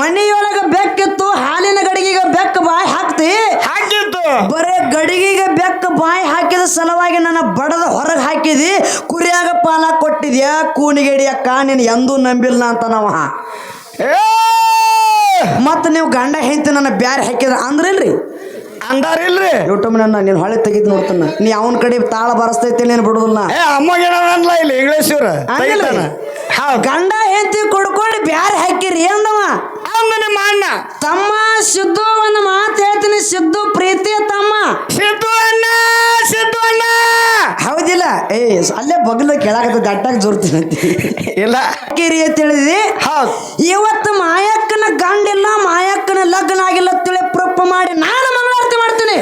ಮನೆಯೊಳಗ ಬೆಕ್ಕಿತ್ತು ಹಾಲಿನ ಗಡಿಗೆಗೆ ಬೆಕ್ಕ ಬಾಯಿ ಹಾಕ್ತಿ. ಹಾಕಿತ್ತು. ಬರೇ ಗಡಿಗೆಗೆ ಬೆಕ್ಕ ಬಾಯಿ ಹಾಕಿದ ಸಲುವಾಗಿ ನನ್ನ ಬಡದ ಹೊರಗೆ ಹಾಕಿದಿ. ಕುರಿಯಾಗ ಪಾಲ ಕೊಟ್ಟಿದ್ಯಾ? ಕೂನಿಗೆಡಿಯಕ್ಕ ನೀನು ಎಂದೂ ನಂಬಿಲ್ಲ ಅಂತ ನಾವ ಮತ್ತು ನೀವು ಗಂಡ ಹೆಂಡತಿ ನನ್ನ ಬ್ಯಾರೆ ಹಾಕಿದ್ರ ಅಂದ್ರಿಲ್ರಿ? ಅಂದಾರಿಲ್ರಿ. ಯೂಟ್ಯೂಬ್ ನನ್ನ ನೀನು ಹೊಳೆ ತೆಗಿದ್ ನೋಡ್ತಾನ. ನೀ ಅವನ ಕಡೆ ತಾಳ ಬರಸ್ತೈತಿ ನೀನು ಬಿಡುದಿಲ್ಲ. ಏ ಅಮ್ಮಗೇನ ಅನ್ಲ ಇಲ್ಲಿ ಇಂಗ್ಲೀಷ್ ಇವ್ರ ಗಂಡ ಹೆಂಡತಿ ಕುಡ್ಕೊಂಡು ಬ್ಯಾರೆ ಹಾಕಿರಿ ಅಂದವ. ಅವನ ಮಾಡ ತಮ್ಮ ಸಿದ್ದು ಒಂದು ಮಾತು ಹೇಳ್ತೀನಿ ಸಿದ್ದು ಪ್ರೀತಿ ತಮ್ಮ. ಸಿದ್ದು ಅಣ್ಣ ಸಿದ್ದು ಅಣ್ಣ. ಹೌದಿಲ್ಲ ಏ ಅಲ್ಲೇ ಬಗ್ಲ ಕೆಳಗದ ದಟ್ಟಾಗಿ ಜೋರ್ತೀನಿ ಇಲ್ಲ. ಹಾಕಿರಿ ಅಂತ ಹೌದು. ಇವತ್ತು ಮಾಯಕ್ಕನ ಗಂಡಿಲ್ಲ ಮಾಯಕ್ಕನ ಲಗ್ನ ಆಗಿಲ್ಲ ತಿಳಿ ಪ್ರೂಫ್ ಮಾಡಿ ನಾನು ಮಂಗಳಾರತಿ ಮಾಡ್ತೀನಿ.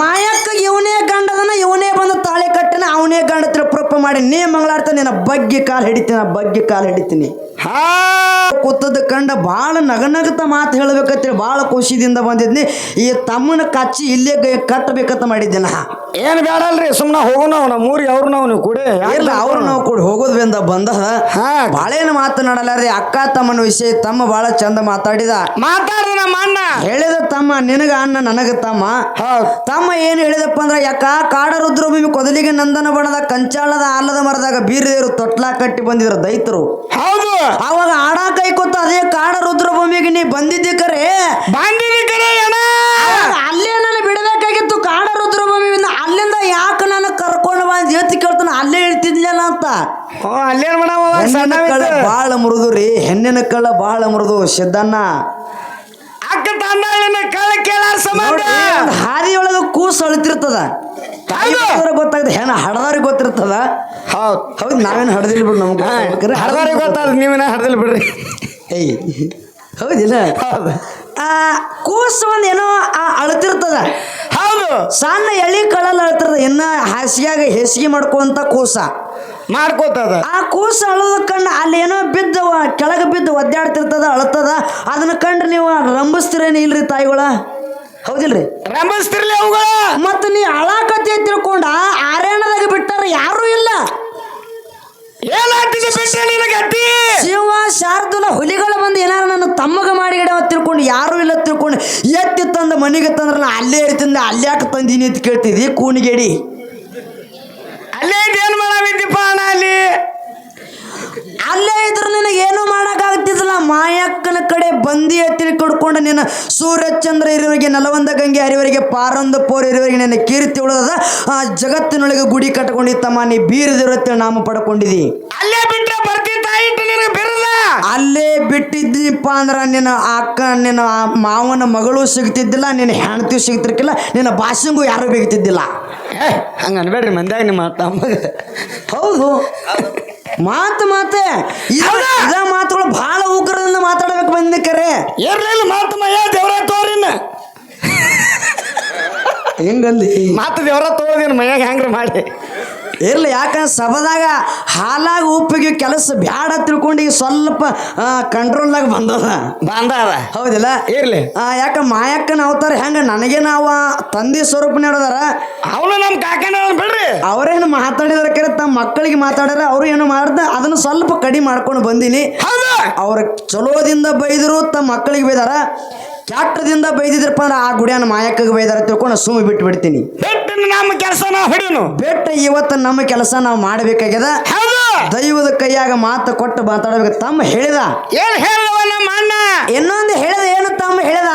ಮಾಯಕ್ಕ ಇವನೇ ಗಂಡದನ ಇವನೇ ಬಂದು ತಾಳಿ ಕಟ್ಟಿನ ಅವನೇ ಗಂಡ ತಿಳಿ ಮಾಡಿ ನೀ ಮಂಗಳಾಡ್ತಾನೆ ನಿನ್ನ ಬಗ್ಗೆ ಕಾಲು ಹಿಡಿತೀನಿ ಬಗ್ಗೆ ಕಾಲು ಹಿಡಿತೀನಿ. ಹಾ ಕೂತದ ಕಂಡ ಭಾಳ ನಗನಗತ ಮಾತು ಹೇಳ್ಬೇಕಂತೇಳಿ ಭಾಳ ಖುಷಿದಿಂದ ಬಂದಿದ್ನಿ. ಈ ತಮ್ಮನ ಕಚ್ಚಿ ಇಲ್ಲೇ ಕಟ್ಟಬೇಕಂತ ಮಾಡಿದ್ದೆ ನಾ ಏನ್ ಬೇಡಲ್ರಿ ಸುಮ್ಮನೆ ಹೋಗೋಣ ನಮ್ಮ ಊರಿಗೆ ಅವ್ರು ನಾವು ನೀವು ಕೂಡಿ. ಇಲ್ಲ ಅವ್ರು ನಾವು ಕೂಡ ಹೋಗೋದ್ರಿಂದ ಬಂದ. ಭಾಳೇನು ಮಾತನಾಡಲಾರ್ದೆ ಅಕ್ಕ ತಮ್ಮನ ವಿಷಯ ತಮ್ಮ ಭಾಳ ಚಂದ ಮಾತಾಡಿದ. ಮಾತಾಡ್ರಿ ನಮ್ಮ ಅಣ್ಣ. ಹೇಳಿದ ತಮ್ಮ ನಿನಗ ಅಣ್ಣ ನನಗ ತಮ್ಮ. ತಮ್ಮ ಏನು ಹೇಳಿದಪ್ಪ ಅಂದ್ರೆ ಯಾಕ ಕಾಡ ರುದ್ರಭೂಮಿ ಕೊದಲಿಗೆ ನಂದನ ಬಣದ ಕಂಚಾಳದ ಆಲದ ಮರದಾಗ ಬೀರದೇವರು ತೊಟ್ಲಾ ಕಟ್ಟಿ ಬಂದಿದ್ರು ದೈತರು. ಹೌದು. ಅವಾಗ ಆಡ ಕೈ ಕೊತ್ತ ಅದೇ ಕಾಡ ರುದ್ರಭೂಮಿಗೆ ನೀ ಬಂದಿದ್ದಿ ಕರೆ. ಬಂದಿದ್ದಿ ಕರೆ ಅಣ್ಣ. ಅಲ್ಲೇ ನಾನು ಬಿಡಬೇಕಾಗಿತ್ತು ಕಾಡ ರುದ್ರಭೂಮಿಯಿಂದ. ಅಲ್ಲಿಂದ ಯಾಕೆ ನಾನು ಕರ್ಕೊಂಡು ಬಂದು ಎತ್ತಿ ಕೇಳ್ತಾನ ಅಲ್ಲೇ ಇಳ್ತಿದ್ಲಲ್ಲ ಅಂತ. ಕಳ್ಳ ಬಾಳ ಮೃದು ರೀ ಹೆಣ್ಣಿನ ಕಳ್ಳ ಬಾಳ ಮುರುದು ಸಿದ್ದಣ್ಣ. ಅಕ್ಕ ತಂದಾಳಿನ ಕಳ್ಳ ಕೇಳಾರ ಸಂಬಂಧ ಹಾದಿ ಹಾದಿಯೊಳಗ ಕೂಸು ಅಳ್ತಿರ್ತದ. ಗೊತ್ತಾಗ್ತದೆ. ಹೆಣ ಹಡದಾರಿ ಗೊತ್ತಿರ್ತದ. ಹೌದು. ಹೌದು ನಾವೇನು ಹಡದಿಲ್ಲ ಬಿಡು ನಮ್ಗೆ ಹಡದಾರಿ ಗೊತ್ತಾದ್ರೆ ಗೊತ್ತಾದ ನೀವೇನ ಹರ್ದಿಲ್ಲ ಬಿಡ್ರಿ. ಏಯ್ ಹೌದಿಲ್ಲ? ಕೂಸು ಒಂದು ಏನೋ ಆ ಅಳ್ತಿರ್ತದ. ಹೌದು. ಸಣ್ಣ ಎಳಿ ಕಳಲ್ ಅಳ್ತಿರ್ತದ. ಇನ್ನ ಹಾಸಿಗೆಯಾಗ ಹೆಸಿಗೆ ಮಾಡ್ಕೊಂತ ಕೂಸ. ಮಾಡ್ಕೋತದ. ಆ ಕೂಸು ಅಳೋದ ಕಂಡು ಅಲ್ಲಿ ಏನೋ ಬಿದ್ದು ಕೆಳಗೆ ಬಿದ್ದು ಒದ್ದಾಡ್ತಿರ್ತದ ಅಳತದ. ಅದನ್ನ ಕಂಡು ನೀವು ರಂಬಿಸ್ತಿರೇನು ಇಲ್ರಿ ತಾಯಿಗಳ? ಹೌದಿಲ್ರಿ? ರಂಭಿಸ್ತಿರ್ಲಿ ಅವುಗಳ. ಮತ್ತು ನೀ ಅಳಾಕತ್ತೆ ತಿಳ್ಕೊಂಡ ಆರ್ಯಾಣದಾಗ ಬಿಟ್ಟಾರ ಯಾರು ಇಲ್ಲ. ಏನಾಗ್ತಿದೆ ಬಿಟ್ಟೆ ಶಿವ ಶಾರ್ದುಲ ಹುಲಿಗಳ ಬಂದು ಏನಾರ ನನ್ನ ತಮ್ಮಗ ಮಾಡಿ ಗಿಡ ತಿಳ್ಕೊಂಡು ಯಾರು ಇಲ್ಲ ತಿಳ್ಕೊಂಡು ಎತ್ತಿ ತಂದ ಮನೆಗೆ ತಂದ್ರ ನಾ ಅಲ್ಲೇ ಇರ್ತಿಂದ ಅಲ್ಲೇ ಯಾಕೆ ತಂದೀನಿ ಅಂತ ಕೇಳ್ತಿದ್ದಿ? ಕೂಣಿಗೇಡಿ ಅಲ್ಲೇ ಏನ್ ಮಾಡಾವಿದ್ದೀಪ ಅಣ್ಣ ಅಲ್ಲಿ? ಅಲ್ಲೇ ಇದ್ರೆ ನಿನಗೆ ಏನೂ ಮಾಡೋಕ್ಕಾಗ್ತಿದ್ದಿಲ್ಲ ಮಾಯಕ್ಕನ ಕಡೆ ಬಂದಿ ಕಡ್ಕೊಂಡು ನಿನ್ನ ಸೂರ್ಯಚಂದ್ರ ಇರುವರಿಗೆ ನಲವಂದ ಗಂಗೆ ಹರಿವರಿಗೆ ಪಾರಂದ ಪೋರ್ ಇರುವರಿಗೆ ನಿನ್ನ ಕೀರ್ತಿ ಉಳಿದದ. ಆ ಜಗತ್ತಿನೊಳಗೆ ಗುಡಿ ಕಟ್ಕೊಂಡಿತ್ತಮ್ಮ ನೀ ಬೀರದಿರುತ್ತೆ ನಾಮ ಪಡ್ಕೊಂಡಿದಿ. ಅಲ್ಲೇ ಬಿಟ್ಟರೆ ಅಲ್ಲೇ ಬಿಟ್ಟಿದ್ದೀನಿಪ್ಪ ಅಂದ್ರೆ ನಿನ್ನ ಅಕ್ಕ ನಿನ್ನ ಮಾವನ ಮಗಳು ಸಿಗ್ತಿದ್ದಿಲ್ಲ ನಿನ್ನ ಹೆಂಡತಿ ಸಿಗ್ತಿರ್ಕಿಲ್ಲ ನಿನ್ನ ಭಾಷೆಗೂ ಯಾರು ಬೇಕಿದ್ದಿಲ್ಲ ಏ ಹಂಗ ಅನ್ಬೇಡ್ರಿ ಮಂದ್ಯಾಗ ನಿಮ್ಮ ತಮ್ಮ ಹೌದು. ಮಾತು ಮಾತೆ. ಇದ ಮಾತುಗಳು ಬಹಳ ಉಗ್ರದಿಂದ ಮಾತಾಡ್ಬೇಕು ಬಂದೆ ಕರೆ. ಇರ್ಲಿಲ್ಲ ಮಾತು ಮಯ್ಯ ದೇವ್ರ ತೋರಿನ ಹೆಂಗಲ್ಲಿ ಮಾತು ದೇವ್ರ ತೋರಿನ ಮಯ್ಯಾಗ ಹೆಂಗ್ರಿ ಮಾಡಿ. ಇರ್ಲಿ ಯಾಕಂದ್ರೆ ಸಭದಾಗ ಹಾಲಾಗ ಉಪ್ಪಿಗೆ ಕೆಲಸ ಬ್ಯಾಡ ತಿಳ್ಕೊಂಡು ಈಗ ಸ್ವಲ್ಪ ಕಂಟ್ರೋಲ್ದಾಗ ಬಂದದ. ಬಂದದ. ಹೌದಿಲ್ಲ? ಇರ್ಲಿ. ಯಾಕ ಮಾಯಕ್ಕನ ಅವತಾರ ಹೆಂಗ ನನಗೆ ನಾವ ತಂದೆ ಸ್ವರೂಪ ನಡೆದಾರ? ಅವನು ನಮ್ಮ ಕಾಕನ ಬಿಡ್ರಿ. ಅವರೇನು ಮಾತಾಡಿದ್ರ ಕರೆ ತಮ್ಮ ಮಕ್ಕಳಿಗೆ ಮಾತಾಡ್ಯಾರ ಅವರು ಏನು ಮಾಡ್ದ ಅದನ್ನು ಸ್ವಲ್ಪ ಕಡಿಮೆ ಮಾಡ್ಕೊಂಡು ಬಂದೀನಿ. ಅವ್ರ ಚಲೋದಿಂದ ಬೈದರು ತಮ್ಮ ಮಕ್ಕಳಿಗೆ ಬೈದಾರ. ಕೆಟ್ಟದಿಂದ ಬೈದಿದ್ರಪ್ಪ ಅಂದ್ರೆ ಆ ಗುಡಿಯನ್ನು ಮಾಯಕ್ಕಗೆ ಬೈದಾರ ತಿಳ್ಕೊಂಡು ಸುಮ್ಮನೆ ಬಿಟ್ಟು ಬಿಡ್ತೀನಿ ಬಿಟ್ಟು ನಮ್ಮ ಕೆಲಸ ನಾವು ಹೊಡಿನು ಬೆಟ್ಟ ಇವತ್ತು ನಮ್ಮ ಕೆಲಸ ನಾವು ಮಾಡಬೇಕಾಗ್ಯದ? ದೈವದ ಕೈಯಾಗ ಮಾತು ಕೊಟ್ಟು ಮಾತಾಡಬೇಕು. ತಮ್ಮ ಹೇಳಿದ? ಏನ್ ಹೇಳಿದವ ನಮ್ಮ ಅಣ್ಣ? ಇನ್ನೊಂದು ಹೇಳಿದ ಏನು ತಮ್ಮ ಹೇಳಿದ?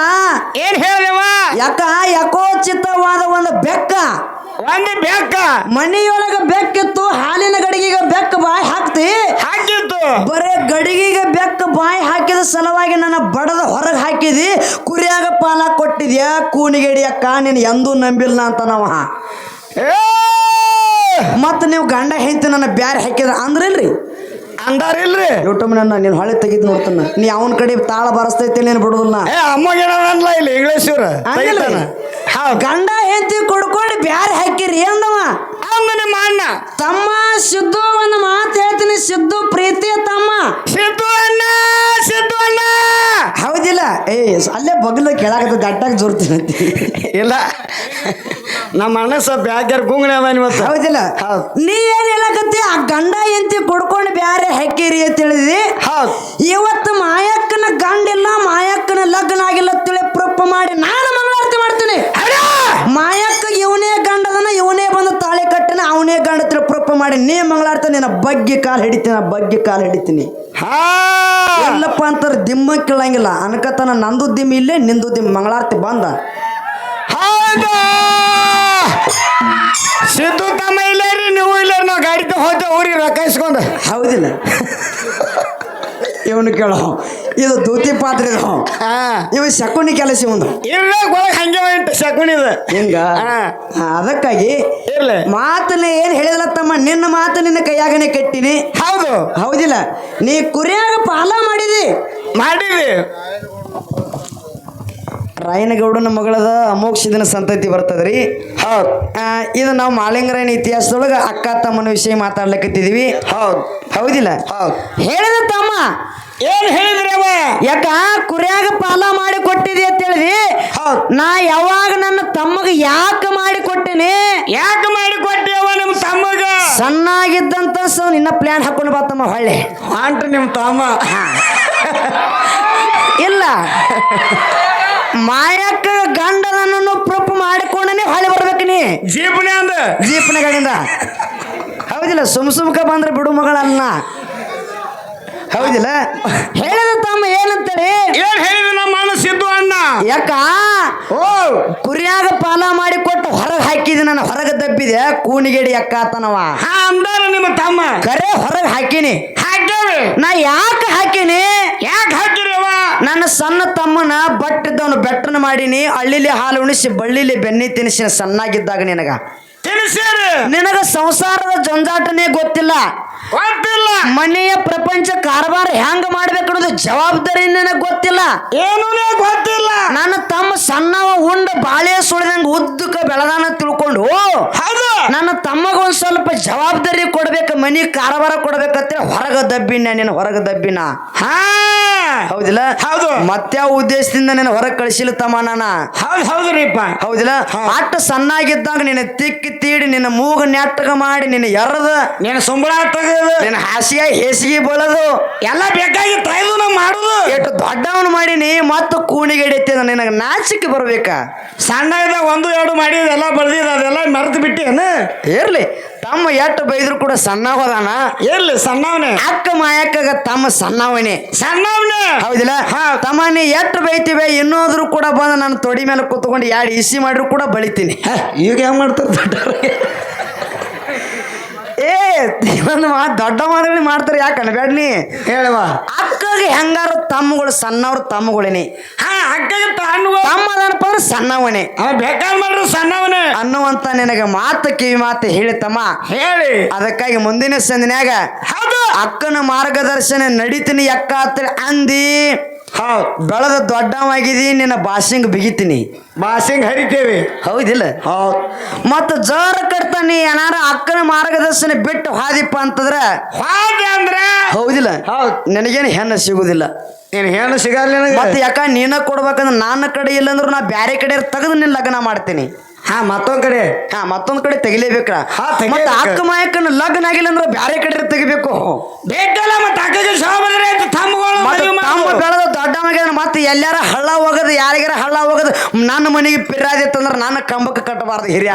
ಏನ್ ಹೇಳಿದವ? ಯಾಕ ಚಿತ್ತವಾದ ಒಂದು ಬೆಕ್ಕ. ಒಂದು ಬೆಕ್ಕ. ಮನೆಯೊಳಗ ಬೆಕ್ಕಿತ್ತು ಹಾಲಿನ ಗಡಿಗೆಗೆ ಬೆಕ್ಕ ಬಾಯಿ ಹಾಕ್ತಿ. ಹಾಕಿತ್ತು. ಬರೇ ಗಡಿಗೆಗೆ ಬೆಕ್ಕ ಬಾಯಿ ಹಾಕಿದ ಸಲುವಾಗಿ ನನ್ನ ಬಡದ ಹೊರಗೆ ಹಾಕಿದಿ. ಕುರಿಯಾಗ ಪಾಲ ಕೊಟ್ಟಿದ್ಯಾ? ಕೂನಿಗೆಡಿಯಕ್ಕ ನೀನು ಎಂದೂ ನಂಬಿಲ್ಲ ಅಂತ ನಾವ ಮತ್ತು ನೀವು ಗಂಡ ಹೆಂಡತಿ ನನ್ನ ಬ್ಯಾರೆ ಹಾಕಿದ ಅಂದ್ರಿಲ್ರಿ? ಅಂದಾರಿಲ್ರಿ. ಯೂಟ್ಯೂಬ್ ನನ್ನ ನೀನು ಹೊಳೆ ತೆಗಿದ್ ನೋಡ್ತಾನ. ನೀ ಅವನ ಕಡೆ ತಾಳ ಬರಸ್ತೈತಿ ನೀನು ಬಿಡುದಿಲ್ಲ. ಅನ್ಲ ಇಲ್ಲಿ ಇಂಗ್ಲೀಷ್ ಇವ್ರ ಗಂಡ ಹೆಂಡತಿ ಕುಡ್ಕೊಂಡು ಬ್ಯಾರೆ ಹಾಕಿರಿ ಅಂದವ. ಅವನ ಮಾಡ ತಮ್ಮ ಸಿದ್ದು ಒಂದು ಮಾತು ಹೇಳ್ತೀನಿ ಸಿದ್ದು ಪ್ರೀತಿ ತಮ್ಮ. ಸಿದ್ದು ಅಣ್ಣ ಸಿದ್ದು ಅಣ್ಣ. ಹೌದಿಲ್ಲ ಏ ಅಲ್ಲೇ ಬಗ್ಲ ಕೆಳಗದ ದಟ್ಟಾಗಿ ಜೋರ್ತೀನಿ ಇಲ್ಲ. ನಮ್ಮ ಅಣ್ಣ ಸ್ವಲ್ಪ ಬ್ಯಾಗ್ಯಾರ ಗುಂಗಣಿ ಅದ ಇವತ್ತು ಹೌದಿಲ್ಲ. ಹೌದು. ನೀ ಏನ್ ಹೇಳಕತ್ತಿ? ಆ ಗಂಡ ಎಂತಿ ಕುಡ್ಕೊಂಡು ಬ್ಯಾರೆ ಹಾಕಿರಿ ಅಂತ ಹೇಳಿದಿ ಹೌದು. ಇವತ್ತು ಮಾಯಕ್ಕನ ಗಂಡಿಲ್ಲ ಮಾಯಕ್ಕನ ಇಲ್ಲ ಕೊಟ್ರೆ ನೀ ಮಂಗಳಾಡ್ತ ನಿನ್ನ ಬಗ್ಗೆ ಕಾಲು ಹಿಡಿತೀನಿ ಬಗ್ಗೆ ಕಾಲು ಹಿಡಿತೀನಿ. ಹಾ! ಎಲ್ಲಪ್ಪ ಅಂತಾರೆ ದಿಮ್ಮ ಕೇಳಂಗಿಲ್ಲ. ಅನ್ಕತನ ನಂದು ದಿಮ್ಮ ಇಲ್ಲೇ ನಿಂದು ದಿಮ್ಮ ಮಂಗಳಾರತಿ ಬಂದ. ಸಿದ್ದು ತಮ್ಮ ಇಲ್ಲ ರೀ ನೀವು ಇಲ್ಲ ನಾವು ಗಾಡಿ ಹೋದ ಊರಿಗೆ ರೊಕ್ಕ ಇಸ್ಕೊಂಡು. ಹೌದಿಲ್ಲ. ಇವನು ಕೇಳೋ. ಇದು ದೂತಿ ಪಾತ್ರ ಇದು. ಇವ ಶಕುನಿ ಕೆಲಸ ಒಳಗೆ ಹಂಗೆ ಉಂಟು ಶಕುನಿದ ಹಿಂಗ? ಅದಕ್ಕಾಗಿ ಇರ್ಲಿ. ಮಾತನ್ನ ಏನ್ ಹೇಳಿದಲ್ಲ ತಮ್ಮ? ನಿನ್ನ ಮಾತು ನಿನ್ನ ಕೈಯಾಗನೆ ಕಟ್ಟಿನಿ. ಹೌದು. ಹೌದಿಲ್ಲ. ನೀ ಕುರಿಯಾಗ ಪಾಲ ಮಾಡಿದಿ. ಮಾಡಿರಿ ರಾಯನಗೌಡನ ಮಗಳದ ಅಮೋಕ್ಷ ದಿನ ಸಂತತಿ ಬರ್ತದ್ರಿ. ಹೌದು. ಇದು ನಾವು ಮಾಲಿಂಗರಾಯನ ಇತಿಹಾಸದೊಳಗೆ ಅಕ್ಕ ತಮ್ಮನ ವಿಷಯ ಮಾತಾಡ್ಲಿಕತ್ತಿದೀವಿ. ಹೌದು. ಹೌದಿಲ್ಲ? ಹೌದು. ಹೇಳಿದ ತಮ್ಮ. ಏನ್ ಹೇಳಿದ್ರಿ ಅವ? ಯಾಕ ಕುರಿಯಾಗ ಪಾಲ ಮಾಡಿ ಕೊಟ್ಟಿದಿ ಅಂತ ಹೇಳಿದಿ? ಹೌದು. ನಾ ಯಾವಾಗ ನನ್ನ ತಮ್ಮಗ ಯಾಕೆ ಮಾಡಿ ಕೊಟ್ಟೇನೆ? ಯಾಕೆ ಮಾಡಿ ಕೊಟ್ಟಿವ ನಿಮ್ ತಮ್ಮಗ? ಸಣ್ಣಾಗಿದ್ದಂತ ಸ ನಿನ್ನ ಪ್ಲಾನ್ ಹಾಕೊಂಡು ಬರ್ತಮ್ಮ ಹೊಳ್ಳೆ. ಆಂಟ್ರಿ ನಿಮ್ಮ ತಮ್ಮ. ಇಲ್ಲ. ಮಾಯಕ್ಕ ಗಂಡನನ್ನು ಪ್ರೂಫ್ ಮಾಡಿಕೊಂಡನೆ ಹೊಳೆ ಬರ್ಬೇಕು ನೀ. ಜೀಪನೆ ಅಂದ. ಜೀಪನ ಗಾಡಿಯಿಂದ ಹೌದಿಲ್ಲ ಸುಮ್ ಸುಮ್ಕ ಬಂದ್ರೆ ಬಿಡು ಮಗಳನ್ನ. ಹೌದಿಲ್ಲ? ಹೇಳಿದ ತಮ್ಮ ಏನಂತೇಳಿ ಏನ್ ಹೇಳಿದ ನಮ್ಮ ಮನಸ್ಸಿದ್ದು ಸಿದ್ದು ಅಣ್ಣ? ಯಾಕ? ಓ. ಕುರಿಯಾಗ ಪಾಲ ಮಾಡಿ ಕೊಟ್ಟು ಹೊರಗೆ ಹಾಕಿದೆ ನಾನು ಹೊರಗೆ ದಬ್ಬಿದೆ ಕೂಣಿಗೇಡಿ ಅಕ್ಕ ತನವ ಹಾ ಅಂದಾರ ನಿಮ್ಮ ತಮ್ಮ. ಕರೆ ಹೊರಗೆ ಹಾಕಿನಿ. ಹಾಕ್ಯಾವೆ. ನಾ ಯಾಕೆ ಹಾಕಿನಿ? ಯಾಕೆ ಅವ ನನ್ನ ಸಣ್ಣ ತಮ್ಮನ ಬಟ್ಟಿದ್ದವನು ಬೆಟ್ಟನ ಮಾಡೀನಿ ಹಳ್ಳಿಲಿ ಹಾಲು ಉಣಿಸಿ ಬಳ್ಳಿಲಿ ಬೆನ್ನಿ ತಿನ್ನಿಸಿನ ಸಣ್ಣಾಗಿದ್ದಾಗ ನಿನಗ. ನಿನಗ ಸಂಸಾರದ ಜಂಜಾಟನೇ ಗೊತ್ತಿಲ್ಲ. ಗೊತ್ತಿಲ್ಲ. ಮನೆಯ ಪ್ರಪಂಚ ಕಾರವಾರ ಹೆಂಗ್ ಮಾಡ್ಬೇಕು ಅನ್ನೋದು ಜವಾಬ್ದಾರಿ ನನಗೆ ಗೊತ್ತಿಲ್ಲ? ಏನೂ ಗೊತ್ತಿಲ್ಲ. ನನ್ನ ತಮ್ಮ ಸಣ್ಣವ ಉಂಡ ಬಾಳೆ ಸುಳಿದಂಗ ಉದ್ದಕ್ಕ ಬೆಳದಾನ ತಿಳ್ಕೊಂಡು ಹೌದು. ನನ್ನ ತಮ್ಮಗ ಒಂದ್ ಸ್ವಲ್ಪ ಜವಾಬ್ದಾರಿ ಕೊಡ್ಬೇಕು ಮನಿ ಕಾರವಾರ ಕೊಡ್ಬೇಕಂತ ಹೊರಗ ದಬ್ಬಿನ ನೀನು ಹೊರಗ ದಬ್ಬಿನ. ಹಾ. ಹೌದಿಲ್ಲ? ಹೌದು. ಮತ್ಯಾವ ಉದ್ದೇಶದಿಂದ ನೀನು ಹೊರಗೆ ಕಳಿಸಿಲ್ಲ ತಮ್ಮ ನಾನ. ಹೌದು ಹೌದ್ರಿಪ್ಪ ಹೌದಿಲ್ಲ? ಹೌದು. ಅಟ್ಟ ಸಣ್ಣಾಗಿದ್ದಾಗ ನಿನ್ನ ತಿಕ್ಕಿ ತೀಡಿ ನಿನ್ನ ಮೂಗ ನೆಟ್ಟಗ ಮಾಡಿ ನಿನ್ನ ಎರದ ನಿನ್ನ ಸುಂಬಳ ತೆಗೆದು ನಿನ್ನ ಹಾಸಿಗೆ ಹೇಸಿಗೆ ಬಳದು ಎಲ್ಲ ಬೇಕಾಗಿ ತಾಯ್ದು ಮಾಡುದು. ಎಷ್ಟು ದೊಡ್ಡವನು ಮಾಡೀನಿ ಮತ್ತು ಕೂಣಿಗೆ ಹಿಡಿತೀನಿ ನಿನಗೆ ನಾಚಿಕೆ ಬರ್ಬೇಕ. ಸಣ್ಣ ಇದ್ದಾಗ ಒಂದು ಎರಡು ಮಾಡಿದ ಎಲ್ಲ ಬೆಳೆದಿದ ಅದೆಲ್ಲ ಮರೆತು ಬಿಟ್ಟೇನು? ಇರ್ಲಿ. ತಮ್ಮ ಎಷ್ಟು ಬೈದ್ರು ಕೂಡ ಸಣ್ಣ ಹೋದಾನ ಇರ್ಲಿ ಸಣ್ಣವನೇ. ಅಕ್ಕ ಮಾಯಕ್ಕಗ ತಮ್ಮ ಸಣ್ಣವನೇ. ಸಣ್ಣವನೇ? ಹೌದಿಲ್ಲ? ತಮ್ಮ ನೀ ಎಷ್ಟು ಬೈತಿವೆ ಇನ್ನೋದ್ರು ಕೂಡ ಬಂದು ನನ್ನ ತೊಡಿ ಮೇಲೆ ಕೂತ್ಕೊಂಡು ಎರಡು ಇಸಿ ಮಾಡಿದ್ರು ಕೂಡ ಬಳಿತೀನಿ. ಈಗ ಹೆಂಗ್ ಮಾಡ್ತಾರೆ ದೊಡ್ಡವ್ರಿಗೆ? ಒಂದು ಮಾತು ದೊಡ್ಡ ಮಾದರಿ ಮಾಡ್ತಾರೆ ಯಾಕೆ ಅನ್ಬೇಡ್ನಿ ಹೇಳುವ. ಅಕ್ಕಗೆ ಹೆಂಗಾರು ತಮ್ಮಗಳು ಸಣ್ಣವ್ರು ತಮ್ಮಗಳೇನಿ. ಹಾ ಅಕ್ಕಗೆ ತಮ್ಮ ಅದನಪ್ಪ ಅಂದ್ರೆ ಸಣ್ಣವನೇ. ಅವ ಬೇಕಾದ್ ಮಾಡ್ರು ಸಣ್ಣವನೇ. ಅನ್ನುವಂತ ನಿನಗೆ ಮಾತು ಕಿವಿ ಮಾತು ಹೇಳಿತಮ್ಮ ಹೇಳಿ. ಅದಕ್ಕಾಗಿ ಮುಂದಿನ ಸಂದಿನ್ಯಾಗ ಅಕ್ಕನ ಮಾರ್ಗದರ್ಶನ ನಡೀತೀನಿ ಅಕ್ಕ ಅಂದಿ. ಹೌದು ಬೆಳೆದ ದೊಡ್ಡವಾಗಿದಿ ನಿನ್ನ ಬಾಸಿಂಗ್ ಬಿಗಿತೀನಿ. ಬಾಸಿಂಗ್ ಹರಿತೇವೆ. ಹೌದಿಲ್ಲ? ಹೌದು ಮತ್ತ ಜೋರ ಕಟ್ತಾನೆ ಏನಾರ ಅಕ್ಕನ ಮಾರ್ಗದರ್ಶನ ಬಿಟ್ಟು ಹಾದಿಪ್ಪ ಅಂತಂದ್ರೆ? ಹಾಗೆ ಅಂದ್ರೆ? ಹೌದಿಲ್ಲ? ಹೌದು. ನನಗೇನು ಹೆಣ್ಣು ಸಿಗುದಿಲ್ಲ. ನೀನು ಹೆಣ್ಣು ಸಿಗಲ್ಲ ಮತ್ತೆ ಯಾಕ ನೀನ ಕೊಡ್ಬೇಕಂದ್ರೆ ನನ್ನ ಕಡೆ ಇಲ್ಲಂದ್ರು ನಾ ಬ್ಯಾರೆ ಕಡೆ ತೆಗೆದು ನಿನ್ನ ಲಗ್ನ ಮಾಡ್ತೀನಿ. ಹಾ ಮತ್ತೊಂದ್ ಕಡೆ? ಹಾ ಮತ್ತೊಂದ್ ಕಡೆ ತೆಗಿಲೇಬೇಕ್ರ ಹಾ, ಮತ್ತೆ ತೆಗಿಲೇಬೇಕು. ಅಕ್ಕ ಮಾಯಕ್ಕನ ಲಗ್ನ ಆಗಿಲ್ಲ ಅಂದ್ರೆ ಬ್ಯಾರೆ ಕಡೆ ತೆಗಿಬೇಕು. ಬೇಕಲ್ಲ ಮತ್ತೆ ಅಕ್ಕಗೆ ಶಾವ ಬಂದ್ರೆ ಆಯ್ತು ತಮ್ಮಗಳು ಮತ್ತೆ ಮದುವೆ ತಮ್ಮ ಮಾಡು. ಬೆಳೆದ ದೊಡ್ಡವಾಗ ಮತ್ತೆ ಎಲ್ಲಾರ ಹಳ್ಳ ಹೋಗದು ಯಾರಿಗಾರ ಹಳ್ಳ ಹೋಗದು ನನ್ನ ಮನೆಗೆ ಪಿರಾದಿತ್ತಂದ್ರೆ ನನ್ನ ಕಂಬಕ್ಕೆ ಕಟ್ಟಬಾರ್ದು ಹಿರಿಯ.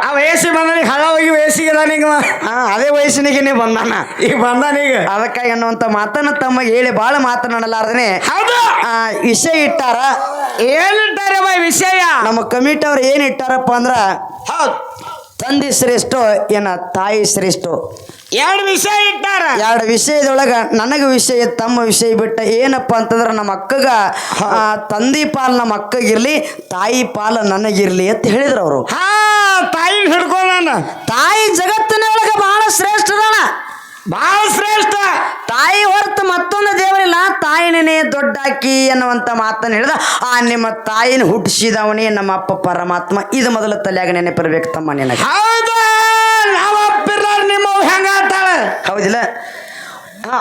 ಆ ವಯಸ್ಸಿ ಬಂದನಿಗೆ ಹಳ್ಳ ಹೋಗಿ ವಯಸ್ಸಿಗೆ ನನಗೆ ಹಾ ಅದೇ ವಯಸ್ಸಿನಿಗೆ ನೀ ಬಂದಾನ. ಈಗ ಬಂದಾನೀಗ ಅದಕ್ಕಾಗಿ ಅನ್ನುವಂಥ ಮಾತನ್ನ ತಮ್ಮ ಹೇಳಿ ಭಾಳ ಮಾತನಾಡಲಾರ್ದನೆ ಹೌದು. ವಿಷಯ ಇಟ್ಟಾರ. ಏನಿಟ್ಟಾರ ವಿಷಯ? ನಮ್ಮ ಕಮಿಟಿ ಅವ್ರು ಏನು ಇಟ್ಟಾರಪ್ಪ ಅಂದ್ರ ಹೌದು. ತಂದೆ ಶ್ರೇಷ್ಠ ಏನ ತಾಯಿ ಶ್ರೇಷ್ಠ. ಎರಡು ವಿಷಯ ಇಟ್ಟಾರ. ಎರಡು ವಿಷಯದೊಳಗ ನನಗೆ ವಿಷಯ ತಮ್ಮ ವಿಷಯ ಬಿಟ್ಟ ಏನಪ್ಪ ಅಂತಂದ್ರೆ ನಮ್ಮ ಅಕ್ಕಗ ತಂದಿ ಪಾಲ್ ನಮ್ಮ ಅಕ್ಕಗಿರ್ಲಿ ತಾಯಿ ಪಾಲ ನನಗಿರ್ಲಿ ಅಂತ ಹೇಳಿದ್ರು ಅವರು. ಹಾ ತಾಯಿ ಹಿಡ್ಕೊಂಡ ತಾಯಿ ಜಗತ್ತಿನೊಳಗ ಬಹಳ ಶ್ರೇಷ್ಠ ಅದಾನ ಬಹಳ ಶ್ರೇಷ್ಠ. ತಾಯಿ ಹೊರತು ಮತ್ತೊಂದು ದೇವರಿಲ್ಲ. ತಾಯಿನೇ ದೊಡ್ಡಾಕಿ ಅನ್ನುವಂಥ ಮಾತನ್ನು ಹೇಳಿದ. ಆ ನಿಮ್ಮ ತಾಯಿನ ಹುಟ್ಟಿಸಿದವನೇ ನಮ್ಮ ಅಪ್ಪ ಪರಮಾತ್ಮ. ಇದು ಮೊದಲ ತಲೆಯಾಗ ನೆನಪಿರ್ಬೇಕು ತಮ್ಮ ನಿನಗೆ. ನಿಮ್ಮ ಹೆಂಗ ಆತಾಳೆ ಹೌದಿಲ್ಲ?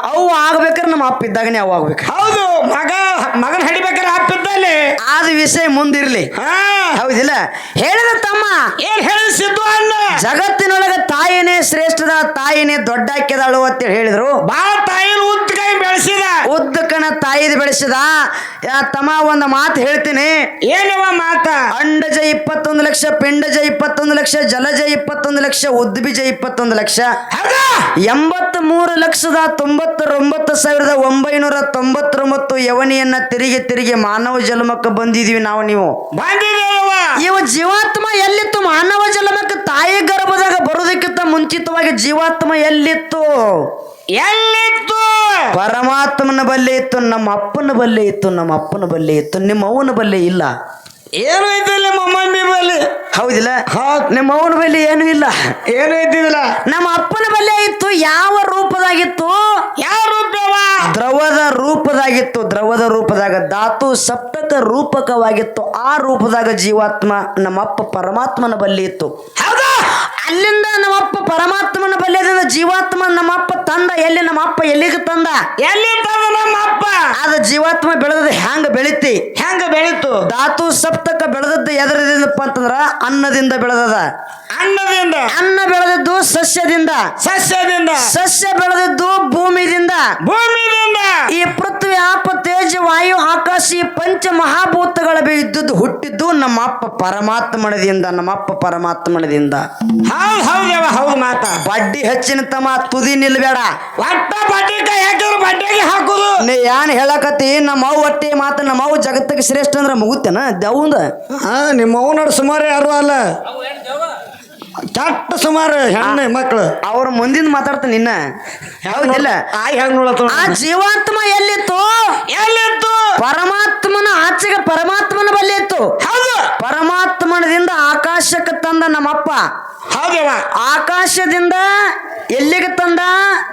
ಅವು ಆಗ್ಬೇಕಾರೆ ನಮ್ಮ ಅಪ್ಪ ಇದ್ದಾಗನೇ ಅವು ಆಗ್ಬೇಕು. ಹೌದು ಮಗ ಮಗನ ಹಡಿಬೇಕಾರೆ ಅಪ್ಪಿದ್ದಲ್ಲಿ ಆದ ವಿಷಯ ಮುಂದಿರ್ಲಿ. ಹಾ. ಹೌದಿಲ್ಲ? ಹೇಳಿದ ತಮ್ಮ. ಏನ್ ಹೇಳಿದ ಸಿದ್ದು ಅಣ್ಣ? ಜಗತ್ತಿನೊಳಗ ತಾಯಿನೇ ಶ್ರೇಷ್ಠದ ತಾಯಿನೇ ದೊಡ್ಡ ಹಾಕಿದಾಳು ಅಂತ ಹೇಳಿದ್ರು. ಬಾಳ ತಾಯಿನ ಉದ್ದ ಕೈ ಬೆಳೆಸಿದ ಉದ್ದಕನ ತಾಯಿದ ಬೆಳೆಸಿದ ಯಾ ತಮ್ಮ ಒಂದು ಮಾತು ಹೇಳ್ತೀನಿ. ಏನವ ಮಾತ? ಅಂಡಜ ಇಪ್ಪತ್ತೊಂದು ಲಕ್ಷ ಪಿಂಡಜ ಇಪ್ಪತ್ತೊಂದು ಲಕ್ಷ ಜಲಜ ಇಪ್ಪತ್ತೊಂದು ಲಕ್ಷ ಉದ್ಬಿಜ ಇಪ್ಪತ್ತೊಂದು ಲಕ್ಷ. ಎಂಬತ್ ಮೂರು ಲಕ್ಷದ ತೊಂಬತ್ತೊಂಬತ್ತು ಸಾವಿರದ ಒಂಬೈನೂರ ತೊಂಬತ್ತೊಂಬತ್ತು ಯವನಿಯನ್ನ ತಿರುಗಿ ತಿರುಗಿ ಮಾನವ ಜನ್ಮಕ್ಕೆ ಬಂದಿದೀವಿ ನಾವು ನೀವು. ಇವ ಜೀವಾತ್ಮ ಎಲ್ಲಿತ್ತು? ಮಾನವ ಜನ್ಮಕ್ಕೆ ತಾಯಿ ಗರ್ಭದಾಗ ಬರೋದಕ್ಕಿಂತ ಮುಂಚಿತವಾಗಿ ಜೀವಾತ್ಮ ಎಲ್ಲಿತ್ತು? ಎಲ್ಲಿತ್ತು? ಪರಮಾತ್ಮನ ಬಲ್ಲೆ ಇತ್ತು ನಮ್ಮ ಅಪ್ಪನ ಬಲ್ಲೆ ಇತ್ತು ನಮ್ಮ ಅಪ್ಪನ ಬಲ್ಲೆ ಇತ್ತು ನಿಮ್ಮ ಅವನ ಬಲ್ಲೆ ಇಲ್ಲ. ಏನು ಇದ್ದಿಲ್ಲ ಮಮ್ಮಿ ಬಲ್ಲಿ. ಹೌದಿಲ್ಲ? ಹೌದ್. ನಿಮ್ಮ ಅವನ ಬಲ್ಲಿ ಏನು ಇಲ್ಲ. ಏನು ಇದ್ದಿಲ್ಲ ನಮ್ಮ ಅಪ್ಪನ ಬಲ್ಲೆ ಇತ್ತು ಯಾವ ರೂಪದಾಗಿತ್ತು? ಯಾವ ರೂಪವ? ದ್ರವದ ರೂಪದಾಗಿತ್ತು ದ್ರವದ ರೂಪದಾಗ ಧಾತು ಸಪ್ತಕ ರೂಪಕವಾಗಿತ್ತು. ಆ ರೂಪದಾಗ ಜೀವಾತ್ಮ ನಮ್ಮಪ್ಪ ಪರಮಾತ್ಮನ ಬಲ್ಲಿ ಇತ್ತು. ಹೌದಾ? ಅಲ್ಲಿಂದ ನಮ್ಮಪ್ಪ ಪರಮಾತ್ಮನ ಬಲ್ಯದಿಂದ ಜೀವಾತ್ಮ ನಮ್ಮಪ್ಪ ತಂದ. ಎಲ್ಲಿ ನಮ್ಮಪ್ಪ ಎಲ್ಲಿಗೆ ತಂದ? ಎಲ್ಲಿ ತಂದ ನಮ್ಮಪ್ಪ? ಅದ ಜೀವಾತ್ಮ ಬೆಳೆದ ಹ್ಯಾಂಗ ಬೆಳಿತಿ? ಹೆಂಗ ಬೆಳಿತು? ಧಾತು ಸಪ್ತಕ ಬೆಳೆದದ್ದು ಎದರದಿಂದಪ್ಪ ಅಂತಂದ್ರ ಅನ್ನದಿಂದ ಬೆಳೆದದ. ಅನ್ನದಿಂದ. ಅನ್ನ ಬೆಳೆದದ್ದು ಸಸ್ಯದಿಂದ. ಸಸ್ಯದಿಂದ. ಸಸ್ಯ ಬೆಳೆದದ್ದು ಭೂಮಿದಿಂದ. ಭೂಮಿಯಿಂದ. ಈ ಪೃಥ್ವಿ ಆಪ ತೇಜ ವಾಯು ಆಕಾಶಿ ಪಂಚ ಮಹಾಭೂತಗಳ ಇದ್ದದ್ದು ಹುಟ್ಟಿದ್ದು ನಮ್ಮ ಅಪ್ಪ ಪರಮಾತ್ಮನದಿಂದ ನಮ್ಮಪ್ಪ ಪರಮಾತ್ಮನದಿಂದ. ಹೌದ್ ಹೌದವ ಹೌ ಮಾತ. ಬಡ್ಡಿ ಹೆಚ್ಚಿನ ತಮ್ಮ ತುದಿ ನಿಲ್ಬೇಡ. ಒಟ್ಟ ಬಡ್ಡಿಕಾಯಿ ಹಾಕಿದ್ರು ಬಡ್ಡಿಗೆ ಹಾಕುದು? ನೀ ಏನ್ ಹೇಳಕತ್ತಿ ನಮ್ಮ ಅವ್ ಒಟ್ಟಿ ಮಾತು ನಮ್ಮ ಅವ್ ಜಗತ್ತಿಗೆ ಶ್ರೇಷ್ಠ ಅಂದ್ರೆ ಮುಗುತ್ತೇನ? ದೌಂದ. ಹಾ ನಿಮ್ಮ ಅವನೋಡ ಸುಮಾರು ಯಾರು ಅಲ್ಲ. ಕೆಟ್ಟ ಸುಮಾರು ಹೆಣ್ಣು ಮಕ್ಕಳು ಅವ್ರ ಮುಂದಿನ ಮಾತಾಡ್ತಾನೆ ನಿನ್ನ ಹೌದಿಲ್ಲ ಆ ಹೆಂಗ್ ನೋಡತ್ತ ಆ ಜೀವಾತ್ಮ ಎಲ್ಲಿತ್ತು? ಎಲ್ಲಿತ್ತು? ಪರಮಾತ್ಮನ ಆಚೆಗೆ ಪರಮಾತ್ಮನ ಬಲ್ಲಿ ಇತ್ತು. ಹೌದು. ಪರಮಾತ್ಮನದಿಂದ ಆಕಾಶಕ್ಕೆ ತಂದ ನಮ್ಮಪ್ಪ. ಹೌದವ ಆಕಾಶದಿಂದ ಎಲ್ಲಿಗೆ ತಂದ?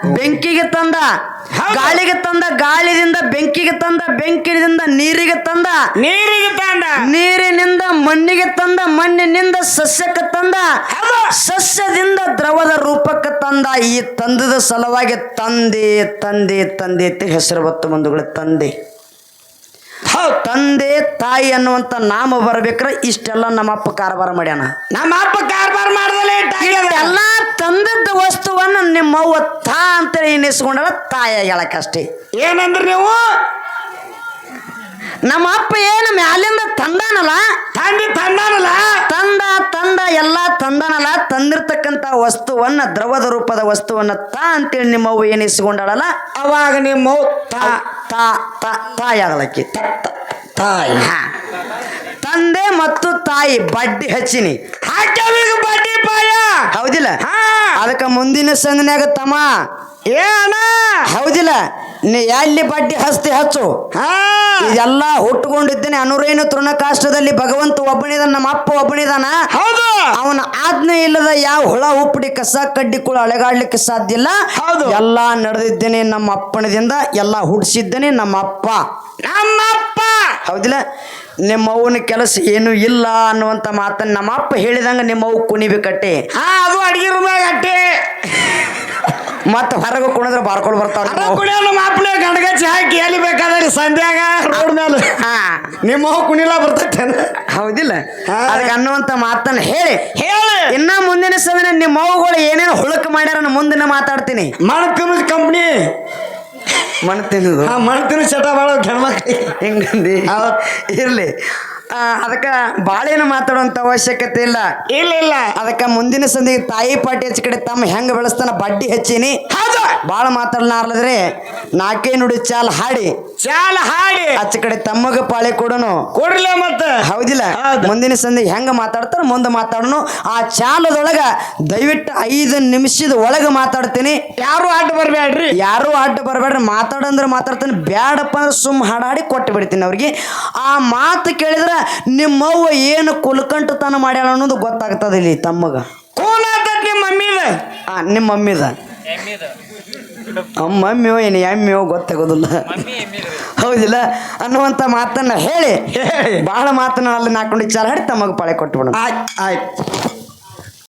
ಬೆಂಕಿಗೆ ತಂದ. ಗಾಳಿಗೆ ತಂದ. ಗಾಳಿದಿಂದ ಬೆಂಕಿಗೆ ತಂದ. ಬೆಂಕಿನಿಂದ ನೀರಿಗೆ ತಂದ. ನೀರಿಗೆ ತಂದ. ನೀರಿನಿಂದ ಮಣ್ಣಿಗೆ ತಂದ. ಮಣ್ಣಿನಿಂದ ಸಸ್ಯಕ್ಕೆ ತಂದ ಸಸ್ಯದಿಂದ ದ್ರವದ ರೂಪಕ್ಕೆ ತಂದ ಈ ತಂದದ ಸಲುವಾಗಿ ತಂದೆ ತಂದೆ ತಂದೆ ಅಂತ ಹೆಸರು ಬತ್ತು ಬಂಧುಗಳ ತಂದೆ. ತಂದೆ ತಾಯಿ ಅನ್ನುವಂತ ನಾಮ ಬರ್ಬೇಕ್ರೆ ಇಷ್ಟೆಲ್ಲ ನಮ್ಮ ಅಪ್ಪ ಕಾರ್ಬಾರ ಮಾಡ್ಯಾನ. ನಮ್ಮ ಅಪ್ಪ ಕಾರ್ಬಾರ್ ಮಾಡ್ದಲೇ ಎಲ್ಲ ತಂದದ ವಸ್ತುವನ್ನ ನಿಮ್ಮವ್ವ ತಾ ಅಂತ ಎನಿಸ್ಕೊಂಡಳ ತಾಯ ಹೇಳಕ್ಕಷ್ಟೇ ಏನಂದ್ರೆ ನೀವು? ನಮ್ಮ ಅಪ್ಪ ಏನು ಮ್ಯಾಲಿಂದ ತಂದಾನಲ್ಲ? ತಂದಿ ತಂದಾನಲ್ಲ? ತಂದ ತಂದ ಎಲ್ಲ ತಂದಾನಲ್ಲ. ತಂದಿರ್ತಕ್ಕಂಥ ವಸ್ತುವನ್ನ ದ್ರವದ ರೂಪದ ವಸ್ತುವನ್ನ ತಾ ಅಂತೇಳಿ ನಿಮ್ಮವ್ವ ಎನಿಸ್ಕೊಂಡಳಲ್ಲ ಅವಾಗ ನಿಮ್ಮ ತಾ. ತಾ ತಾ ತಾಯಿ ಆಗಲಕ್ಕಿ. ತಾಯಿ. ಹಾ. ತಂದೆ ಮತ್ತು ತಾಯಿ ಬಡ್ಡಿ ಹಚ್ಚಿನಿ. ಹಾಕ್ಯಾವ ಬಡ್ಡಿ ಪಾಯ? ಹೌದಿಲ್ಲ? ಹಾ. ಅದಕ್ಕೆ ಮುಂದಿನ ಸಂದಿನಾಗ ತಮ್ಮ ಏನ? ಹೌದಿಲ್ಲ. ನೀ ಎಲ್ಲಿ ಬಡ್ಡಿ ಹಸ್ತಿ ಹಚ್ಚು? ಹಾ. ಇದೆಲ್ಲ ಹುಟ್ಟುಕೊಂಡಿದ್ದೇನೆ. ತೃಣ ತೃಣಕಾಷ್ಟದಲ್ಲಿ ಭಗವಂತ ಒಬ್ಬನಿದಾನ ನಮ್ಮ ಅಪ್ಪ ಒಬ್ಬನಿದಾನ ಹೌದು. ಅವನ ಆಜ್ಞೆ ಇಲ್ಲದ ಯಾವ ಹುಳ ಉಪ್ಪಡಿ ಕಸ ಕಡ್ಡಿ ಕುಳ ಅಳೆಗಾಡ್ಲಿಕ್ಕೆ ಸಾಧ್ಯ ಇಲ್ಲ. ಹೌದು. ಎಲ್ಲ ನಡೆದಿದ್ದೇನೆ ನಮ್ಮ ಅಪ್ಪನದಿಂದ ಎಲ್ಲ ಹುಟ್ಟಿಸಿದ್ದೇನೆ ನಮ್ಮ ಅಪ್ಪ. ನಮ್ಮಪ್ಪ ಹೌದಿಲ್ಲ. ನಿಮ್ಮ ಅವ್ವನ ಕೆಲಸ ಏನು ಇಲ್ಲ ಅನ್ನುವಂತ ಮಾತನ್ನ ನಮ್ಮ ಅಪ್ಪ ಹೇಳಿದಂಗ ನಿಮ್ಮ ಅವ್ವ ಕುಣಿಬೇಕಟ್ಟೆ. ಹಾ ಅದು ಅಡಿಗೆ ರೂಮ್ ಅಟ್ಟೆ. ಮತ್ತೆ ಹೊರಗೆ ಕುಣಿದ್ರೆ ಬಾರ್ಕೊಂಡು ಬರ್ತಾವೆ ಅಪ್ಪನೇ ಗಂಡಗಚ್ಚಿ ಹಾಕಿ ಎಲ್ಲಿ ಬೇಕಾದ್ರೆ ಸಂಧ್ಯಾಗ. ರೋಡ್ ಮೇಲೆ ಹಾ. ನಿಮ್ಮ ಕುಣಿಲ ಬರ್ತೈತೆ ಹೌದಿಲ್ಲ. ಅದಕ್ಕೆ ಅನ್ನುವಂತ ಮಾತನ್ನ ಹೇಳಿ. ಹೇಳಿ. ಇನ್ನ ಮುಂದಿನ ಸಮಯ ನಿಮ್ಮ ಮಗುಗಳು ಏನೇನು ಹುಳುಕ್ ಮಾಡ್ಯಾರ ಮುಂದಿನ ಮಾತಾಡ್ತೀನಿ. ಮಣಕನು ಕಂಪ್ನಿ ಮಣ್ಣು ತಿನ್ನುದು ಮಣ್ ಮಣ್ತಿನ ಚಟ ಬಾಳ ಹೆಣ್ಮಕ್ಳಿಗೆ ಹೆಂಗಂದಿ? ಇರ್ಲಿ. ಅದಕ್ಕೆ ಬಾಳೇನು ಮಾತಾಡುವಂತ ಅವಶ್ಯಕತೆ ಇಲ್ಲ. ಇಲ್ಲ ಇಲ್ಲ. ಅದಕ್ಕೆ ಮುಂದಿನ ಸಂದಿಗೆ ತಾಯಿ ಪಾಟಿ ಹೆಚ್ಚ ಕಡೆ ತಮ್ಮ ಹೆಂಗ ಬೆಳೆಸ್ತಾನ ಬಡ್ಡಿ ಹಚ್ಚೀನಿ. ಭಾಳ ಮಾತಾಡ್ಲಾರ್ಲದ್ರೆ ನಾಲ್ಕೇ ನುಡಿ ಚಾಲ್ ಹಾಡಿ. ಚಾಲ ಹಾಡಿ. ಹಚ್ಚ ಕಡೆ ತಮ್ಮಗ ಪಾಳೆ ಕೊಡೋನು. ಕೊಡ್ಲ ಮತ್ತ. ಹೌದಿಲ್ಲ. ಮುಂದಿನ ಸಂದಿಗೆ ಹೆಂಗ ಮಾತಾಡ್ತಾರ ಮುಂದೆ ಮಾತಾಡೋನು. ಆ ಚಾಲದೊಳಗ ದಯವಿಟ್ಟು ಐದು ನಿಮಿಷದ ಒಳಗೆ ಮಾತಾಡ್ತೀನಿ. ಯಾರು ಆಟ ಬರ್ಬೇಡ್ರಿ ಯಾರು ಆಟ ಬರಬೇಡ್ರಿ ಮಾತಾಡಂದ್ರೆ ಮಾತಾಡ್ತೀನಿ. ಬ್ಯಾಡಪ್ಪ ಅಂದ್ರೆ ಸುಮ್ಮ ಹಾಡಾಡಿ ಕೊಟ್ಟು ಬಿಡ್ತೀನಿ ಅವ್ರಿಗೆ. ಆ ಮಾತು ಕೇಳಿದ್ರೆ ನಿಮ್ಮವ್ವ ಏನು ಕುಲ್ಕಂಟತನ ಮಾಡ್ಯಾಳ ಅನ್ನೋದು ಗೊತ್ತಾಗ್ತದ ಇಲ್ಲಿ ತಮ್ಮಗ. ಕೂನ್ ಆತತ್ ನಿಮ್ಮ ಮಮ್ಮಿದ. ಆ ನಿಮ್ಮ ಮಮ್ಮಿದ. ಮಮ್ಮಿಯೋ ಏನು ಎಮ್ಮಿಯೋ ಗೊತ್ತಾಗೋದಿಲ್ಲ. ಹೌದಿಲ್ಲ? ಅನ್ನುವಂಥ ಮಾತನ್ನ ಹೇಳಿ. ಭಾಳ ಬಹಳ ಮಾತನ್ನ ಅಲ್ಲಿ ನಾಕೊಂಡು ಚಾರ ಹಾಡಿ ತಮಗೆ ಪಾಳೆ ಕೊಟ್ಟು ಬಿಡೋಣ ಆಯ್ತು ಆಯ್ತು.